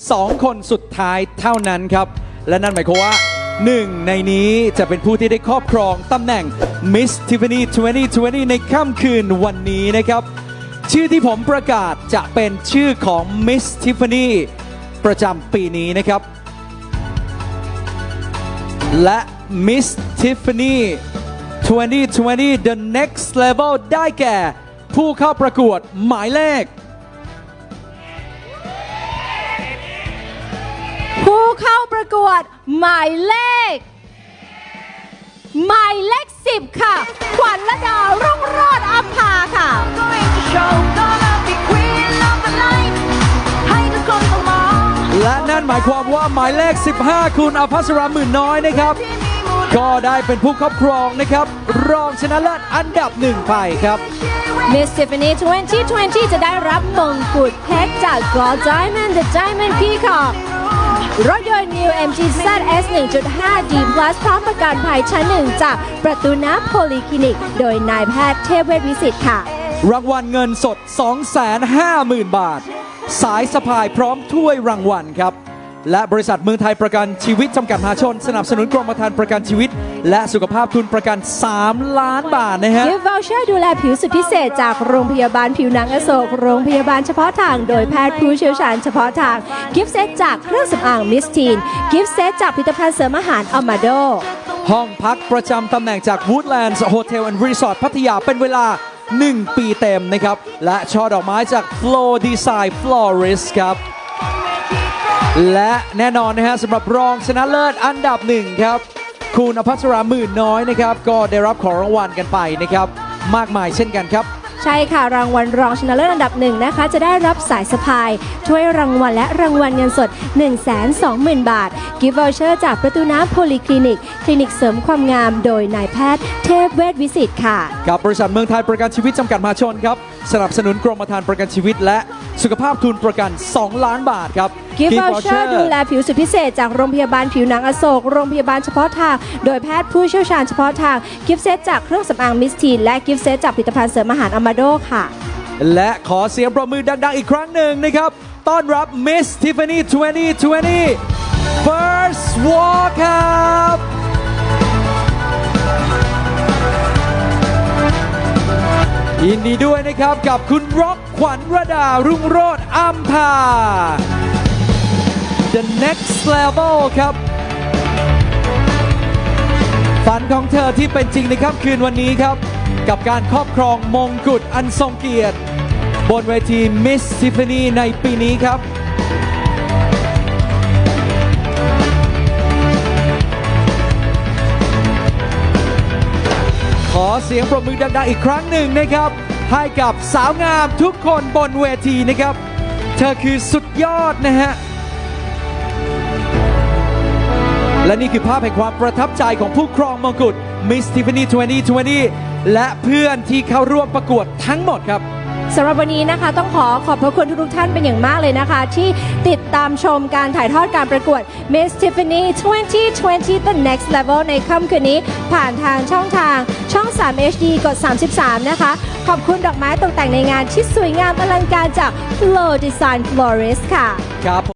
2คนสุดท้ายเท่านั้นครับ และนั่นหมายความว่าหนึ่งในนี้จะเป็นผู้ที่ได้ครอบครองตำแหน่ง Miss Tiffany 2020 ในค่ำคืนวันนี้นะครับ ชื่อที่ผมประกาศจะเป็นชื่อของ Miss Tiffany ประจำปีนี้นะครับ และ Miss Tiffany 2020 The Next Level ได้แก่ ผู้เข้าประกวดหมายเลข ประกวดหมายเลข หมายเลขสิบค่ะ ขวัญระดารุ่งโรจน์อัมพาค่ะ going to show gonna be queen of the night ให้ทุกคนต้องมองและนั่นหมายความว่าหมายเลข 15 คุณอภัสราหมื่นน้อยนะครับที่มีมูลก็ได้เป็นผู้ครอบครองนะครับ รองชนะเลิศอันดับหนึ่งไปครับ Miss Tiffany 2020 จะได้รับมงกุฎเพชรจาก Gold Diamond The Diamond Peacock รถยนต์ New MG ZS 1.5 D Plus พร้อมประกันภัยชั้นหนึ่งจากประตูน้ำโพลีคลินิก โดยนายแพทย์เทพเวชวิสิทธิ์ค่ะ รางวัลเงินสด 250,000 บาท สายสะพายพร้อมถ้วยรางวัลครับ และบริษัทเมืองไทยประกันชีวิตจำกัดมหาชน สนับสนุนกรมธรรม์ประกันชีวิต และสุขภาพทุนประกัน 3 ล้านบาทนะฮะ Gift Voucher ดูแลผิวสุดพิเศษจากโรงพยาบาลผิวหนังอโศก โรงพยาบาลเฉพาะทางโดยแพทย์ผู้เชี่ยวชาญเฉพาะทาง Gift Set จากเครื่องสำอางมิสทีน Gift Set จากผลิตภัณฑ์เสริมอาหารอมาโด ห้องพักประจำตำแหน่งจาก Woodlands Hotel and Resort พัทยาเป็นเวลา 1 ปีเต็มนะครับ และช่อดอกไม้จาก Flow Design Florist ครับ และแน่นอนนะฮะสำหรับรองชนะเลิศอันดับหนึ่งครับ คุณอภัสราหมื่นน้อยนะครับ ก็ได้รับของรางวัลกันไปนะครับ มากมายเช่นกันครับ ใช่ค่ะ รางวัลรองชนะเลิศอันดับหนึ่งนะคะ จะได้รับสายสะพาย ถ้วยรางวัลและรางวัลเงินสด 120,000 บาท กิฟต์วอเชอร์จากประตูน้ำโพลีคลินิก คลินิกเสริมความงามโดยนายแพทย์เทพเวชวิสิทธิ์ค่ะ กับบริษัทเมืองไทยประกันชีวิตจำกัดมหาชนครับ สนับสนุนกรมธรรม์ประกันชีวิตและ สุขภาพทุนประกัน 2 ล้านบาทครับ กิฟต์ Gift วอเชอ Voucher ร์ดูแลผิวสุดพิเศษจากโรงพยาบาลผิวหนังอโศก โรงพยาบาลเฉพาะทาง โดยแพทย์ผู้เชี่ยวชาญเฉพาะทาง กิฟต์เซตจากเครื่องสำอางมิสทีนและกิฟต์เซตจากผลิตภัณฑ์เสริมอาหารอมาโดค่ะ และขอเสียงปรบมือดัง ๆ อีกครั้งหนึ่งนะครับ ต้อนรับ Miss Tiffany 2020 First Walk ครับ ยินดีด้วยนะครับกับคุณร็อกขวัญระดารุ่งโรดอัมพา The Next Level ครับ ฝันของเธอที่เป็นจริงในค่ำคืนวันนี้ครับ กับการครอบครองมงกุฎอันทรงเกียรติ บนเวที Miss Tiffany ในปีนี้ครับ เสียงปรบมือดังๆอีกครั้งหนึ่งนะครับ ให้กับสาวงามทุกคนบนเวทีนะครับ เธอคือสุดยอดนะฮะ และนี่คือภาพแห่งความประทับใจของผู้ครองมงกุฎ Miss Tiffany 2020 และเพื่อนที่เข้าร่วมประกวดทั้งหมดครับ สำหรับวันนี้นะคะ ต้องขอขอบพระคุณทุกๆท่านเป็นอย่างมากเลยนะคะ ที่ติดตามชมการถ่ายทอดการประกวด Miss Tiffany 2020 The Next Level ในค่ำคืนนี้ ผ่านทางช่องทางช่อง 3 HD กด 33 นะคะ ขอบคุณดอกไม้ตกแต่งในงานที่สวยงามอลังการจาก Flow Design Florist ค่ะ ครับ